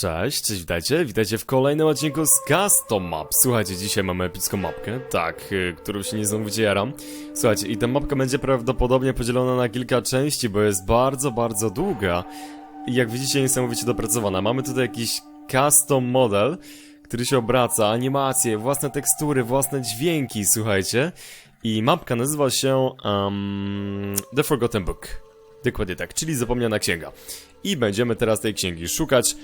Cześć, cześć, witajcie, witajcie w kolejnym odcinku z Custom Map. Słuchajcie, dzisiaj mamy epicką mapkę, tak, y, którą się niesamowicie jaram. Słuchajcie, i ta mapka będzie prawdopodobnie podzielona na kilka części, bo jest bardzo, bardzo długa. I jak widzicie, niesamowicie dopracowana. Mamy tutaj jakiś custom model, który się obraca, animacje, własne tekstury, własne dźwięki, słuchajcie. I mapka nazywa się um, The Forgotten Book. Dokładnie tak, czyli zapomniana księga. I będziemy teraz tej księgi szukać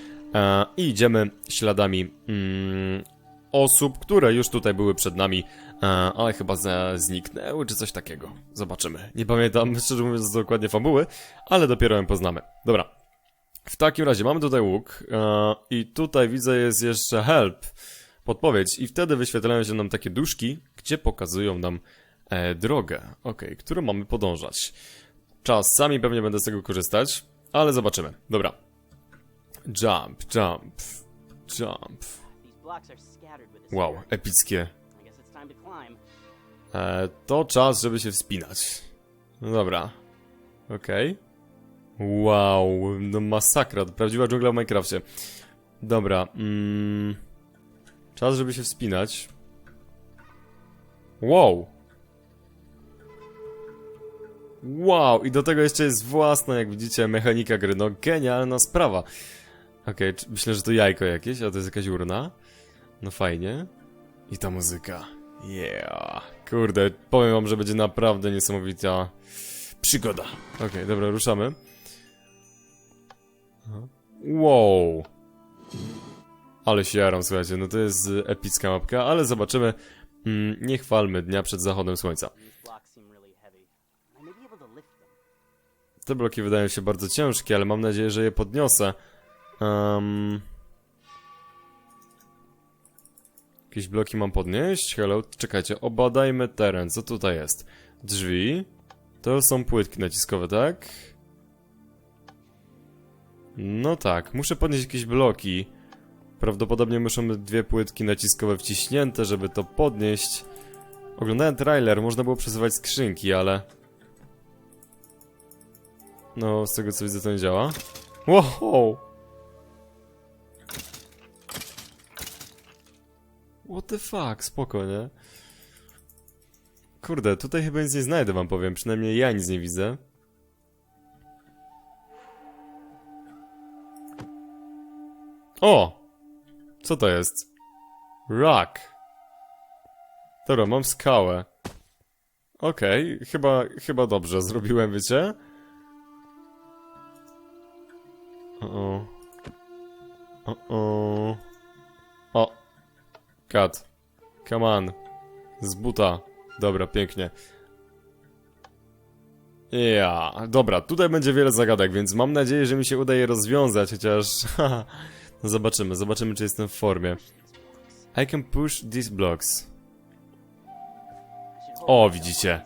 i idziemy śladami mm, osób, które już tutaj były przed nami, e, ale chyba zniknęły czy coś takiego. Zobaczymy. Nie pamiętam, szczerze mówiąc, dokładnie fabuły, ale dopiero ją poznamy. Dobra. W takim razie mamy tutaj łuk e, i tutaj widzę jest jeszcze help, podpowiedź i wtedy wyświetlają się nam takie duszki, gdzie pokazują nam e, drogę, ok, którą mamy podążać. Czasami pewnie będę z tego korzystać, ale zobaczymy. Dobra. Jump, jump, jump. Wow, epickie. E, to czas, żeby się wspinać. No dobra. Okej. Wow, no masakra, prawdziwa dżungla w Minecrafcie. Dobra, mm, czas, żeby się wspinać. Wow. Wow, i do tego jeszcze jest własna, jak widzicie, mechanika gry. No genialna sprawa. Okej, czy- myślę, że to jajko jakieś, a to jest jakaś urna. No fajnie. I ta muzyka. Yeah. Kurde, powiem wam, że będzie naprawdę niesamowita przygoda. Okej, dobra, ruszamy. Wow. Ale się jaram, słuchajcie, no to jest epicka mapka, ale zobaczymy. Mm, nie chwalmy dnia przed zachodem słońca. Te bloki wydają się bardzo ciężkie, ale mam nadzieję, że je podniosę. Um... Jakieś bloki mam podnieść? Hello, czekajcie, obadajmy teren. Co tutaj jest? Drzwi. To są płytki naciskowe, tak? No tak, muszę podnieść jakieś bloki. Prawdopodobnie muszą być dwie płytki naciskowe wciśnięte, żeby to podnieść. Oglądałem trailer, można było przesuwać skrzynki, ale... No, z tego co widzę to nie działa. Wow! What the fuck, spoko, nie? Kurde, tutaj chyba nic nie znajdę wam powiem, przynajmniej ja nic nie widzę. O! Co to jest? Rock. Dobra, mam skałę. Okej, chyba, chyba dobrze zrobiłem, wiecie? O. O. O. O. Kat. Come on. Z buta. Dobra, pięknie. Ja, dobra, tutaj będzie wiele zagadek, więc mam nadzieję, że mi się uda je rozwiązać, chociaż... no zobaczymy, zobaczymy, czy jestem w formie. I can push these blocks. O, widzicie.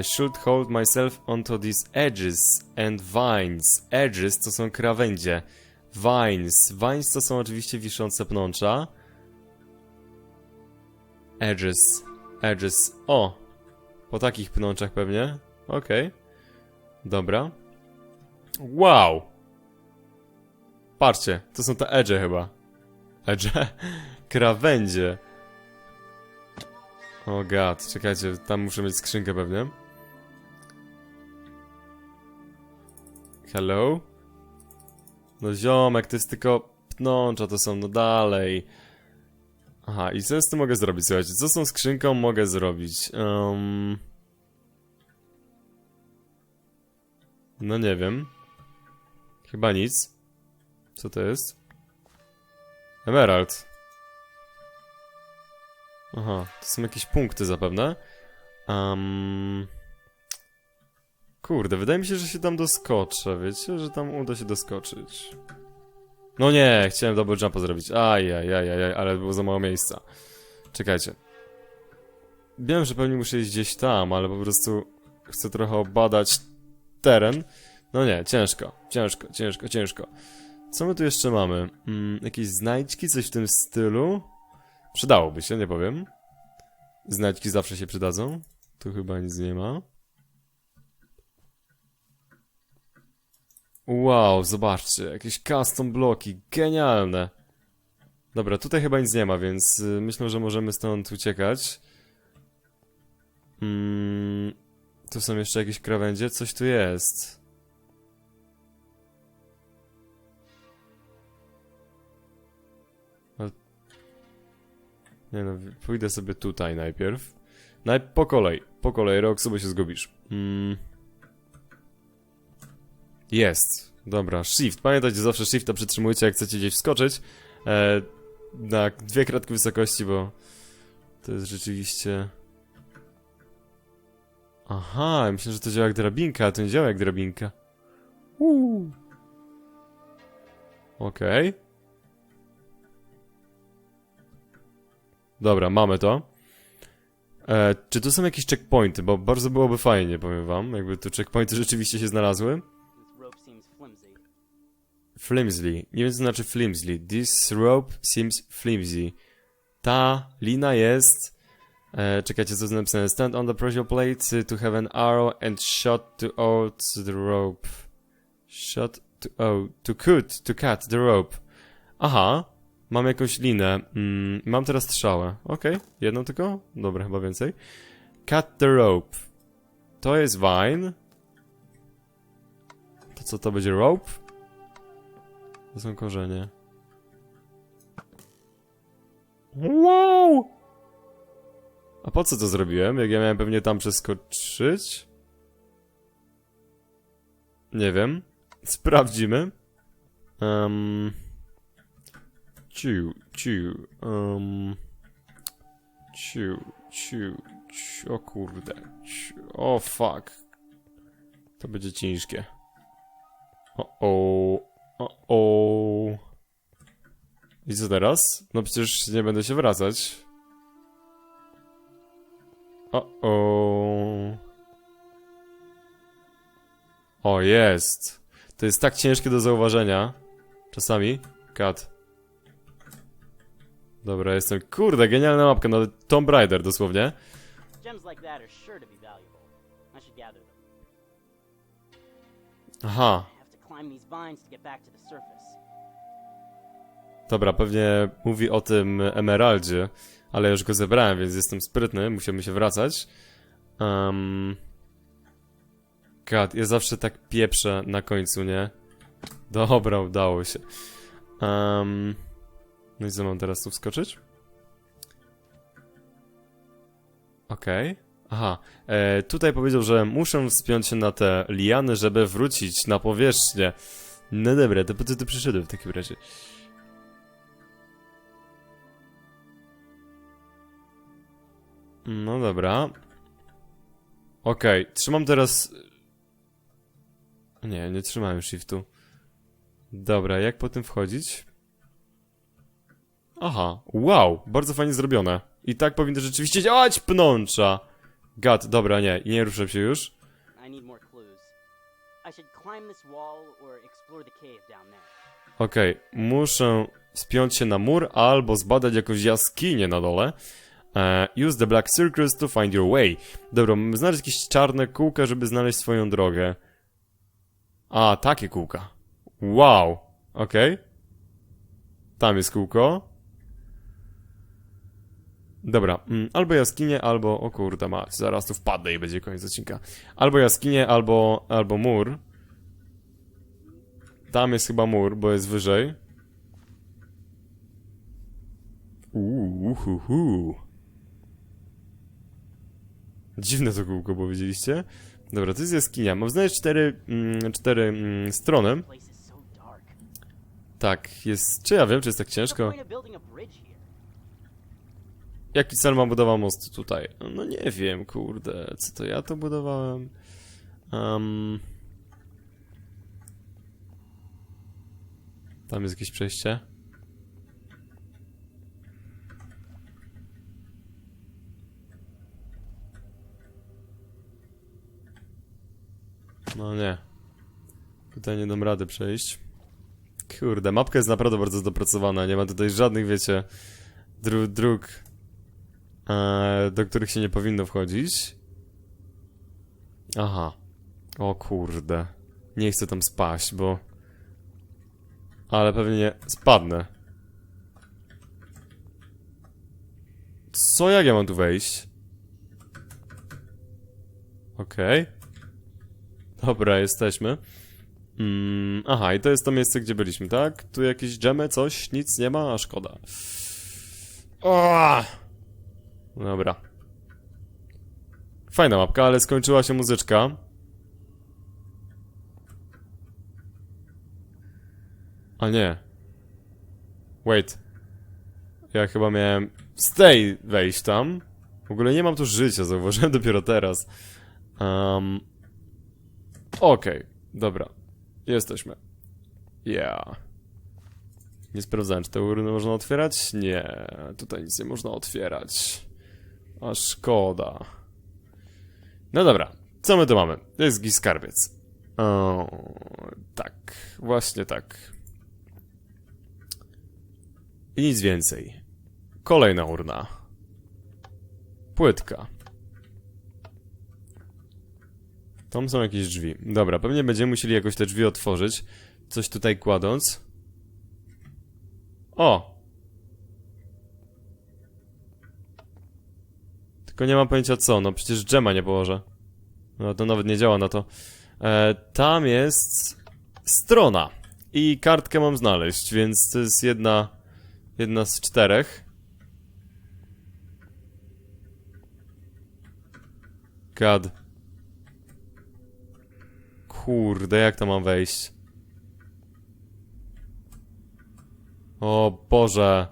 I should hold myself onto these edges and vines. Edges to są krawędzie. Vines. Vines to są oczywiście wiszące pnącza. Edges. Edges. O! Po takich pnączach pewnie. Okej. Dobra. Wow! Patrzcie, to są te edge chyba. Edge? Krawędzie. O gad, czekajcie, tam muszę mieć skrzynkę pewnie. Hello? No ziomek, to jest tylko pnącza, to są, no dalej. Aha, i co z tym mogę zrobić, słuchajcie? Co z tą skrzynką mogę zrobić? Um... No nie wiem. Chyba nic. Co to jest? Emerald. Aha, to są jakieś punkty zapewne. Um... Kurde, wydaje mi się, że się tam doskoczę, wiecie? Że tam uda się doskoczyć. No nie, chciałem double jumpa zrobić. Ajajajajaj, ale było za mało miejsca. Czekajcie. Wiem, że pewnie muszę iść gdzieś tam, ale po prostu chcę trochę obadać teren. No nie, ciężko, ciężko, ciężko, ciężko. Co my tu jeszcze mamy? Mm, jakieś znajdźki, coś w tym stylu? Przydałoby się, nie powiem. Znajdźki zawsze się przydadzą. Tu chyba nic nie ma. Wow, zobaczcie, jakieś custom bloki, genialne. Dobra, tutaj chyba nic nie ma, więc y, myślę, że możemy stąd uciekać. Mm, tu są jeszcze jakieś krawędzie, coś tu jest. Nie no, pójdę sobie tutaj najpierw. Naj po kolei, po kolei, Roxu, bo się zgubisz. Mm. Jest. Dobra, shift. Pamiętajcie, zawsze shifta przytrzymujcie, jak chcecie gdzieś wskoczyć. E, na dwie kratki wysokości, bo to jest rzeczywiście... Aha, myślę, że to działa jak drabinka, a to nie działa jak drabinka. Uuu. Okej. Dobra, mamy to. E, czy tu są jakieś checkpointy? Bo bardzo byłoby fajnie, powiem wam, jakby tu checkpointy rzeczywiście się znalazły. Flimsy. Nie wiem, co znaczy flimsy. This rope seems flimsy. Ta lina jest... E, czekajcie, co jest napisane. Stand on the pressure plate to have an arrow and shot to out the rope. Shot to oh, to cut, to cut the rope. Aha, mam jakąś linę. Mm, mam teraz strzałę. Okej, jedną tylko? Dobra, chyba więcej. Cut the rope. To jest vine. To co to będzie rope? To są korzenie. Wow! A po co to zrobiłem? Jak ja miałem pewnie tam przeskoczyć? Nie wiem. Sprawdzimy. Um, ciu, ciu, um, ciu, ciu, ciu, o kurde. Ciu, o fuck. To będzie ciężkie. O, o. O, o. I co teraz? No przecież nie będę się wracać. O, o. O, jest. To jest tak ciężkie do zauważenia. Czasami. Kat. Dobra, jestem. Kurde, genialna mapka, no Tomb Raider dosłownie. Aha, Dobra, pewnie mówi o tym emeraldzie, ale już go zebrałem, więc jestem sprytny, musimy się wracać. Um... God, ja zawsze tak pieprzę na końcu, nie? Dobra, udało się. Um... No i co, mam teraz tu wskoczyć? Okej. Aha, e, tutaj powiedział, że muszę wspiąć się na te liany, żeby wrócić na powierzchnię. No dobra, to po co tu przyszedłem w takim razie? No dobra. Okej, trzymam teraz... Nie, nie trzymałem shiftu. Dobra, jak po tym wchodzić? Aha, wow, bardzo fajnie zrobione. I tak powinno rzeczywiście działać pnącza. Gad, dobra, nie, nie ruszę się już. I need more clues. I should climb this wall or explore the cave down there. Okej, muszę spiąć się na mur albo zbadać jakąś jaskinię na dole. E, use the black circles to find your way. Dobra, mamy znaleźć jakieś czarne kółka, żeby znaleźć swoją drogę. A, takie kółka. Wow, okej. Tam jest kółko. Dobra, mm, albo jaskinie, albo... O kurde, mać, zaraz tu wpadnę i będzie koniec odcinka. Albo jaskinie, albo, albo mur. Tam jest chyba mur, bo jest wyżej. Uuu, hu, hu. Dziwne to kółko, bo widzieliście? Dobra, to jest jaskinia. Mam znaleźć cztery, mm, cztery mm, strony. Tak, jest... Czy ja wiem, czy jest tak ciężko? Jaki cel ma budowa mostu tutaj? No nie wiem, kurde. Co to ja to budowałem? Um... Tam jest jakieś przejście? No nie. Tutaj nie dam rady przejść. Kurde, mapka jest naprawdę bardzo dopracowana. Nie ma tutaj żadnych, wiecie, dróg, e, do których się nie powinno wchodzić. Aha. O kurde. Nie chcę tam spaść, bo... Ale pewnie spadnę. Co, jak ja mam tu wejść? Okej. Dobra, jesteśmy. Mm, aha, i to jest to miejsce, gdzie byliśmy, tak? Tu jakieś dżemy, coś? Nic nie ma? A szkoda. O! Dobra. Fajna mapka, ale skończyła się muzyczka. A nie. Wait. Ja chyba miałem tej wejść tam. W ogóle nie mam tu życia, zauważyłem dopiero teraz. Um, Okej, dobra. Jesteśmy. Yeah. Nie sprawdzałem, czy te urny można otwierać? Nie, tutaj nic nie można otwierać. A szkoda. No dobra, co my tu mamy? To jest jakiś skarbiec. O, tak, właśnie tak. I nic więcej. Kolejna urna. Płytka. Tam są jakieś drzwi. Dobra, pewnie będziemy musieli jakoś te drzwi otworzyć. Coś tutaj kładąc. O! Tylko nie mam pojęcia co, no przecież dżema nie położę. No to nawet nie działa na to. E, tam jest strona. I kartkę mam znaleźć, więc to jest jedna, jedna z czterech. God. Kurde, jak to mam wejść? O Boże.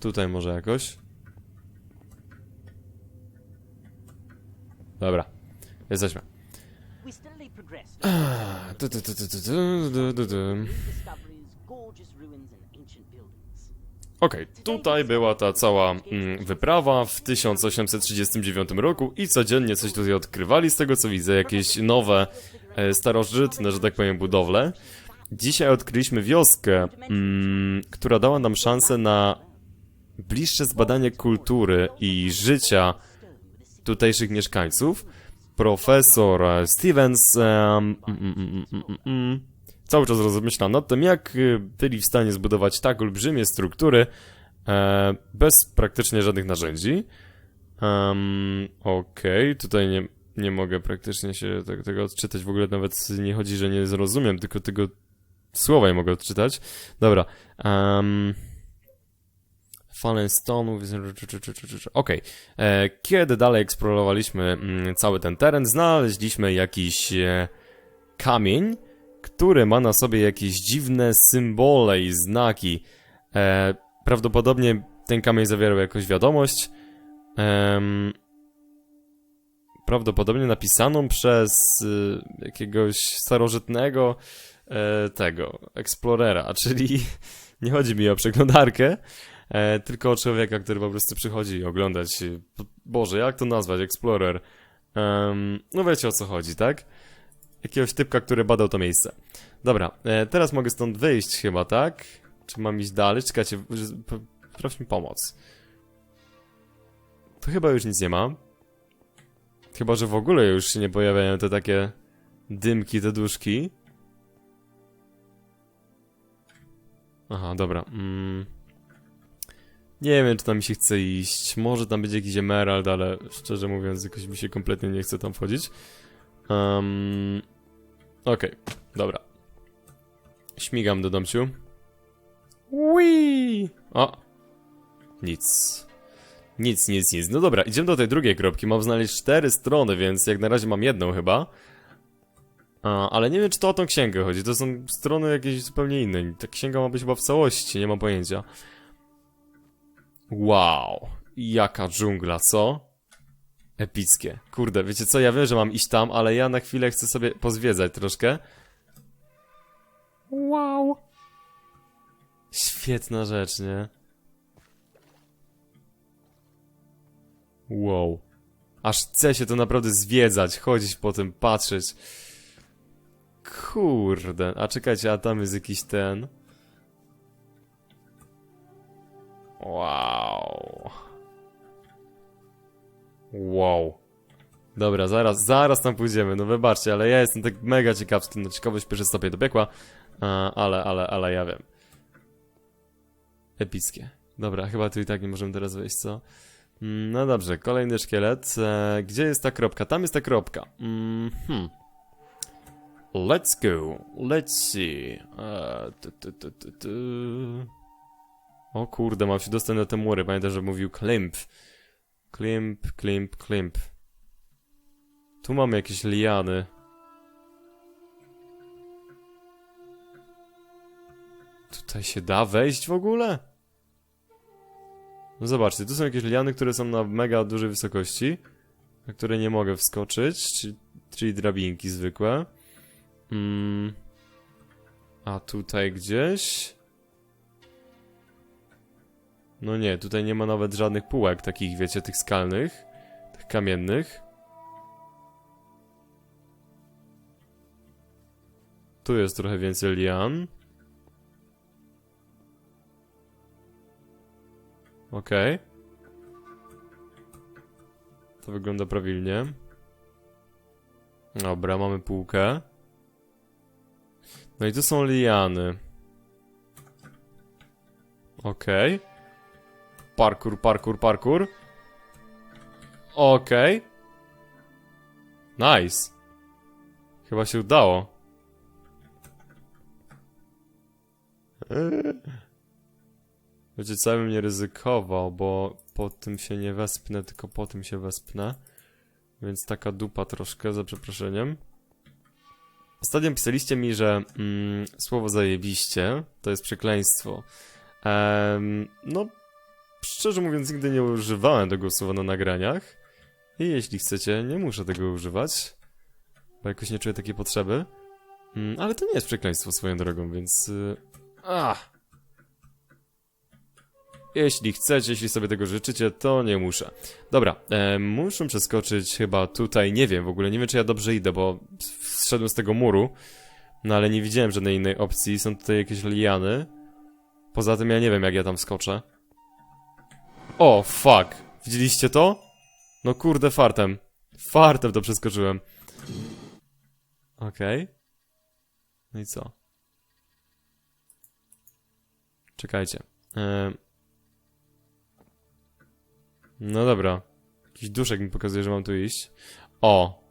Tutaj może jakoś. Dobra, jesteśmy. Ah, tu, tu, tutaj była ta cała mm, wyprawa w 1839 roku i codziennie coś tutaj odkrywali, z tego co widzę, jakieś nowe, e, starożytne, że tak powiem, budowle. Dzisiaj odkryliśmy wioskę, mm, która dała nam szansę na bliższe zbadanie kultury i życia tutejszych mieszkańców. Profesor Stevens em, mm, mm, mm, mm, mm, mm, cały czas rozmyśla nad tym, jak y, byli w stanie zbudować tak olbrzymie struktury e, bez praktycznie żadnych narzędzi. Um, Okej, tutaj nie, nie mogę praktycznie się te, tego odczytać. W ogóle nawet nie chodzi, że nie zrozumiem, tylko tego słowa nie mogę odczytać. Dobra. Um, Fallen Stone. Okej. E, Kiedy dalej eksplorowaliśmy mm, cały ten teren, znaleźliśmy jakiś e, kamień, który ma na sobie jakieś dziwne symbole i znaki. E, prawdopodobnie ten kamień zawierał jakąś wiadomość. Prawdopodobnie napisaną przez jakiegoś starożytnego tego, eksplorera, czyli nie chodzi mi o przeglądarkę, e, tylko człowieka, który po prostu przychodzi oglądać, y, Boże, jak to nazwać, explorer. Em, no wiecie o co chodzi, tak? Jakiegoś typka, który badał to miejsce. Dobra, e, teraz mogę stąd wyjść chyba, tak? Czy mam iść dalej? Czekajcie, proszę mi pomoc. To chyba już nic nie ma. Chyba, że w ogóle już się nie pojawiają te takie dymki, te duszki. Aha, dobra. Mm. Nie wiem, czy tam mi się chce iść. Może tam będzie jakiś emerald, ale szczerze mówiąc, jakoś mi się kompletnie nie chce tam wchodzić. Um, Okej, dobra. Śmigam do domciu. Wii! O! Nic. Nic, nic, nic. No dobra, idziemy do tej drugiej kropki. Mam znaleźć cztery strony, więc jak na razie mam jedną chyba. A, ale nie wiem, czy to o tą księgę chodzi. To są strony jakieś zupełnie inne. Ta księga ma być chyba w całości, nie mam pojęcia. Wow. Jaka dżungla, co? Epickie. Kurde, wiecie co, ja wiem, że mam iść tam, ale ja na chwilę chcę sobie pozwiedzać troszkę. Wow. Świetna rzecz, nie? Wow. Aż chce się to naprawdę zwiedzać, chodzić po tym, patrzeć. Kurde, a czekajcie, a tam jest jakiś ten... Wow. Wow. Dobra, zaraz, zaraz tam pójdziemy, no wybaczcie, ale ja jestem tak mega ciekawski, no ciekawość pierwszy stopień do piekła, ale, ale, ale ja wiem. Epickie. Dobra, chyba tu i tak nie możemy teraz wejść, co? Mm, No dobrze, kolejny szkielet. E, gdzie jest ta kropka? Tam jest ta kropka. Mm, hmm. Let's go. Let's see. E, tu, tu, tu, tu, tu. O kurde, mam się dostać na te mury. Pamiętam, że mówił klimp. Klimp, klimp, klimp. Tu mamy jakieś liany. Tutaj się da wejść w ogóle? No zobaczcie, tu są jakieś liany, które są na mega dużej wysokości, na które nie mogę wskoczyć, czyli, drabinki zwykłe. Mm. A tutaj gdzieś... No nie, tutaj nie ma nawet żadnych półek takich, wiecie, tych skalnych, tych kamiennych. Tu jest trochę więcej lian. Okej. To wygląda prawilnie. Dobra, mamy półkę. No i tu są liany. Okej. Parkour, parkour, parkour. Okej. Nice. Chyba się udało. Wiecie, co ja bym nie ryzykował, bo po tym się nie wespnę, tylko po tym się wespnę. Więc taka dupa troszkę, za przeproszeniem. Ostatnio pisaliście mi, że mm, słowo zajebiście to jest przekleństwo. No, szczerze mówiąc, nigdy nie używałem tego słowa na nagraniach. I jeśli chcecie, nie muszę tego używać, bo jakoś nie czuję takiej potrzeby. Mm, ale to nie jest przekleństwo swoją drogą, więc... Y, ach. Jeśli chcecie, jeśli sobie tego życzycie, to nie muszę. Dobra, e, muszę przeskoczyć chyba tutaj, nie wiem w ogóle, nie wiem czy ja dobrze idę, bo zszedłem z tego muru, no ale nie widziałem żadnej innej opcji, są tutaj jakieś liany. Poza tym ja nie wiem jak ja tam wskoczę. O, fuck! Widzieliście to? No kurde, fartem. Fartem to przeskoczyłem. Okej. No i co? Czekajcie. E, no dobra. Jakiś duszek mi pokazuje, że mam tu iść. O!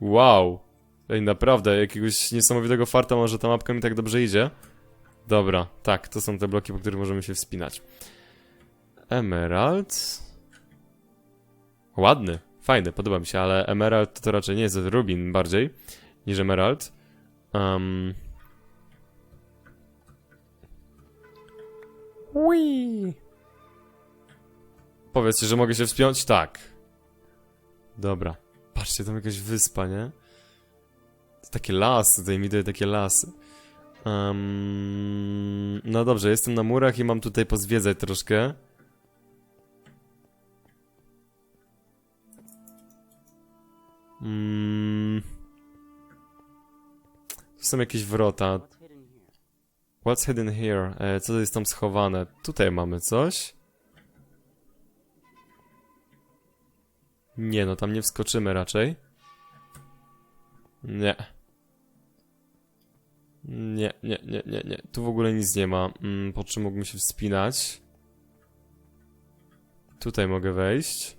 Wow! Ej, naprawdę, jakiegoś niesamowitego farta może ta mapka mi tak dobrze idzie. Dobra, tak, to są te bloki, po których możemy się wspinać. Emerald. Ładny, fajny, podoba mi się, ale Emerald to raczej nie jest Rubin bardziej niż Emerald. Um... Powiedzcie, że mogę się wspiąć? Tak. Dobra. Patrzcie, tam jakaś wyspa, nie? To takie lasy, tutaj mi daje takie lasy. Um, no dobrze, jestem na murach i mam tutaj pozwiedzać troszkę. Mm. Tu są jakieś wrota. What's hidden here? E, co jest tam schowane? Tutaj mamy coś. Nie, no tam nie wskoczymy raczej. Nie. Nie, nie, nie, nie, nie. Tu w ogóle nic nie ma. Mm, po czym mógłbym się wspinać? Tutaj mogę wejść.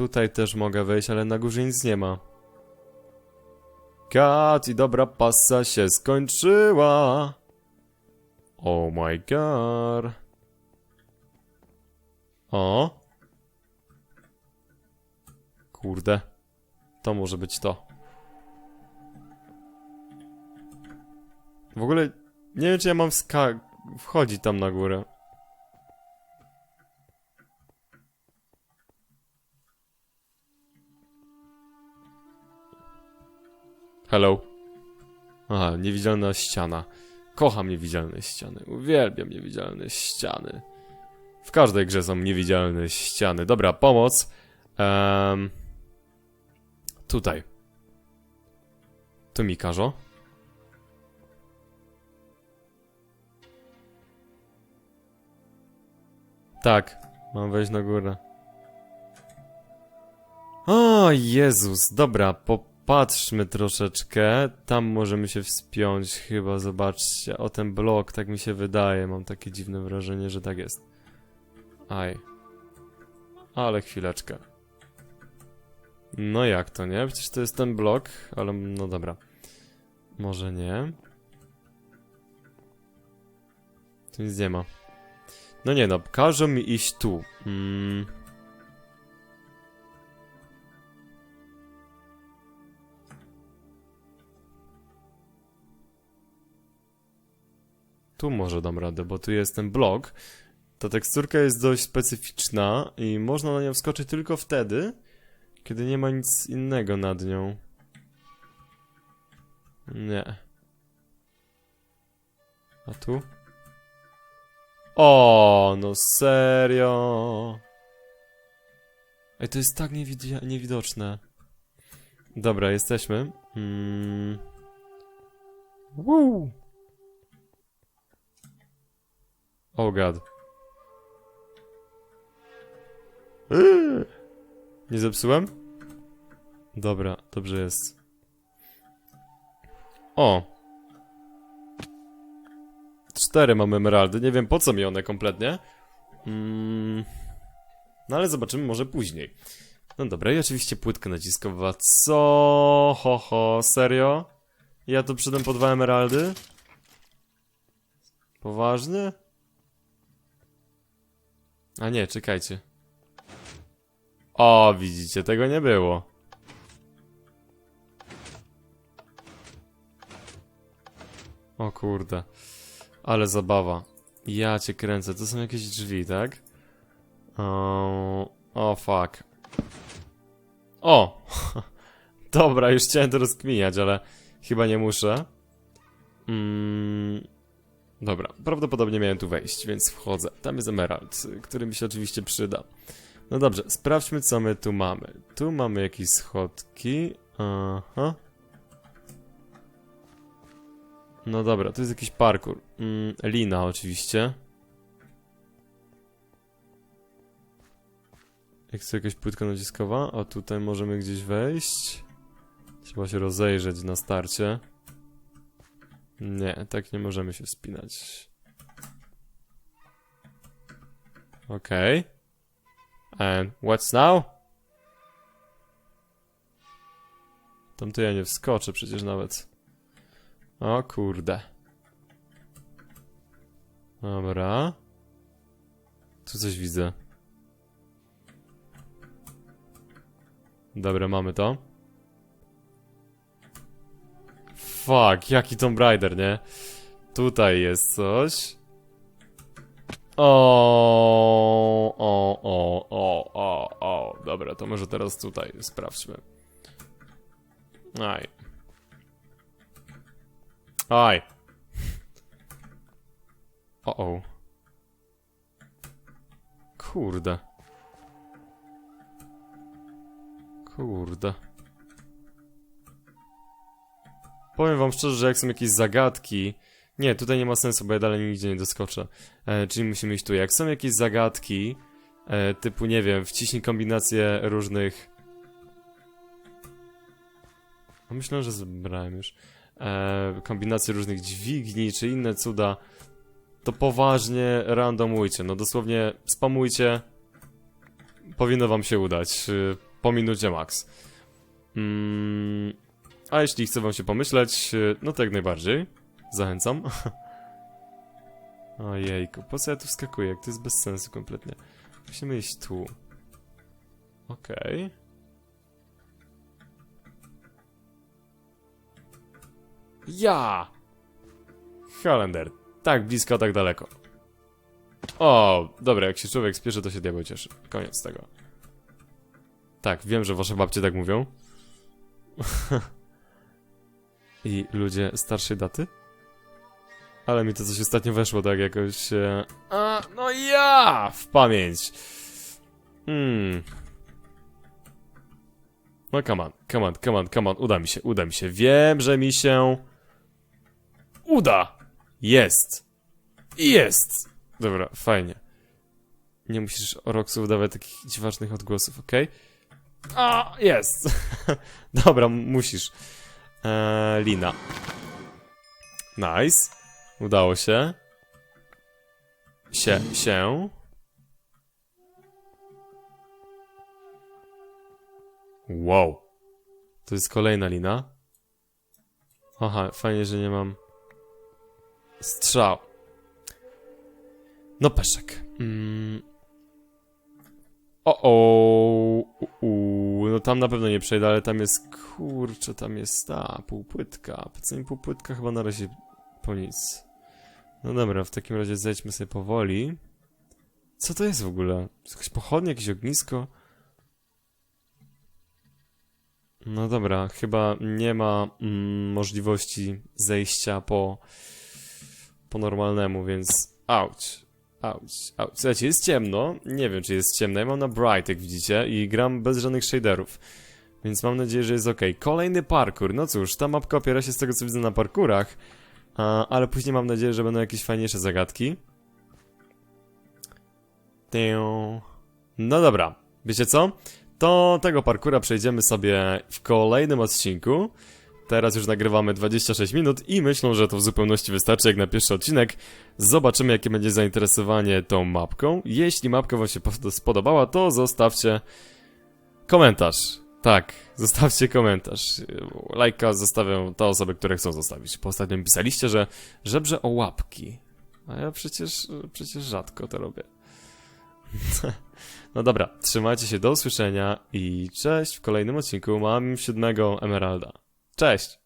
Tutaj też mogę wejść, ale na górze nic nie ma. God, i dobra pasa się skończyła. Oh my god. O. Kurde. To może być to. W ogóle nie wiem, czy ja mam wchodzić tam na górę. Hello. Aha, niewidzialna ściana. Kocham niewidzialne ściany. Uwielbiam niewidzialne ściany. W każdej grze są niewidzialne ściany. Dobra, pomoc. Um, tutaj. To mi każo. Tak, mam wejść na górę. O, Jezus, dobra, po popatrzmy troszeczkę. Tam możemy się wspiąć chyba, zobaczcie. O ten blok, tak mi się wydaje. Mam takie dziwne wrażenie, że tak jest. Aj. Ale chwileczkę. No jak to, nie? Przecież to jest ten blok, ale no dobra. Może nie. Tu nic nie ma. No nie no, każą mi iść tu. Mm. Tu może dam radę, bo tu jest ten blok. Ta teksturka jest dość specyficzna i można na nią wskoczyć tylko wtedy, kiedy nie ma nic innego nad nią. Nie. A tu? O, no serio. Ej, to jest tak niewid niewidoczne. Dobra, jesteśmy. Mm. Woo! Oh god. Nie zepsułem? Dobra, dobrze jest. O! Cztery mamy emeraldy, nie wiem po co mi one kompletnie. Mm. No ale zobaczymy może później. No dobra, i oczywiście płytka naciskowa. Co? Ho, ho, serio? Ja tu przyszedłem po dwa emeraldy? Poważnie? A nie, czekajcie. O, widzicie, tego nie było. O kurde. Ale zabawa. Ja cię kręcę. To są jakieś drzwi, tak? O, o fuck. O! Dobra, już chciałem to rozkminiać, ale chyba nie muszę. Mm, dobra, prawdopodobnie miałem tu wejść, więc wchodzę. Tam jest emerald, który mi się oczywiście przyda. No dobrze, sprawdźmy co my tu mamy. Tu mamy jakieś schodki. Aha. No dobra, to jest jakiś parkour. Mm, lina oczywiście. Jak to jakaś płytka naciskowa? O, tutaj możemy gdzieś wejść. Trzeba się rozejrzeć na starcie. Nie, tak nie możemy się wspinać. Okej. And what's now? Tam to ja nie wskoczę przecież nawet. O kurde. Dobra. Tu coś widzę. Dobra, mamy to. Fuck, jaki Tomb Raider, nie? Tutaj jest coś. O, o, o, o, o, o. Dobra, to może teraz tutaj sprawdźmy. Aj. Aj. O, o. Kurde. Kurde. Powiem wam szczerze, że jak są jakieś zagadki... Nie, tutaj nie ma sensu, bo ja dalej nigdzie nie doskoczę. E, czyli musimy iść tu. Jak są jakieś zagadki, e, typu, nie wiem, wciśnij kombinację różnych... Myślę, że zebrałem już. E, kombinacje różnych dźwigni, czy inne cuda, to poważnie randomujcie. No dosłownie spamujcie. Powinno wam się udać. y, Po minucie max. Mm, a jeśli chce wam się pomyśleć, y, no to jak najbardziej. Zachęcam. Ojejku, po co ja tu wskakuję? Jak to jest bez sensu kompletnie. Musimy iść tu. Okej. Ja! Kalender. Tak blisko, tak daleko. O, dobra, jak się człowiek spieszy, to się diabeł cieszy. Koniec tego. Tak, wiem, że wasze babcie tak mówią. I ludzie starszej daty? Ale mi to coś ostatnio weszło tak jakoś... E... A, no ja! W pamięć. Hmm. No come on, come on, come on, come on. Uda mi się, uda mi się. Wiem, że mi się... Uda! Jest! Jest! Dobra, fajnie. Nie musisz Roxu udawać takich dziwacznych odgłosów, okej? A, jest! Dobra, musisz. Eee, lina. Nice. Udało się. Sie, się. Wow. To jest kolejna lina. Aha, fajnie, że nie mam strzał. No peszek. Mm. O, o, u, no tam na pewno nie przejdę, ale tam jest, kurczę, tam jest ta półpłytka. Po co mi półpłytka chyba na razie po nic. No dobra, w takim razie zejdźmy sobie powoli. Co to jest w ogóle? Jest Jakaś pochodnia, jakieś ognisko? No dobra, chyba nie ma mm, możliwości zejścia po, po normalnemu, więc auć, auć, auć. Słuchajcie, jest ciemno, nie wiem czy jest ciemno, ja mam na bright jak widzicie i gram bez żadnych shaderów, więc mam nadzieję, że jest ok. Kolejny parkour, no cóż, ta mapka opiera się z tego co widzę na parkurach, a, ale później mam nadzieję, że będą jakieś fajniejsze zagadki. No dobra, wiecie co? To tego parkura przejdziemy sobie w kolejnym odcinku. Teraz już nagrywamy 26 minut i myślę, że to w zupełności wystarczy jak na pierwszy odcinek. Zobaczymy, jakie będzie zainteresowanie tą mapką. Jeśli mapka wam się po- spodobała, to zostawcie komentarz. Tak, zostawcie komentarz. Lajka zostawią te osoby, które chcą zostawić. Po ostatnim pisaliście, że żebrze o łapki. A ja przecież, przecież rzadko to robię. No dobra, trzymajcie się, do usłyszenia i cześć w kolejnym odcinku. Mam siódmego Emeralda. Cześć!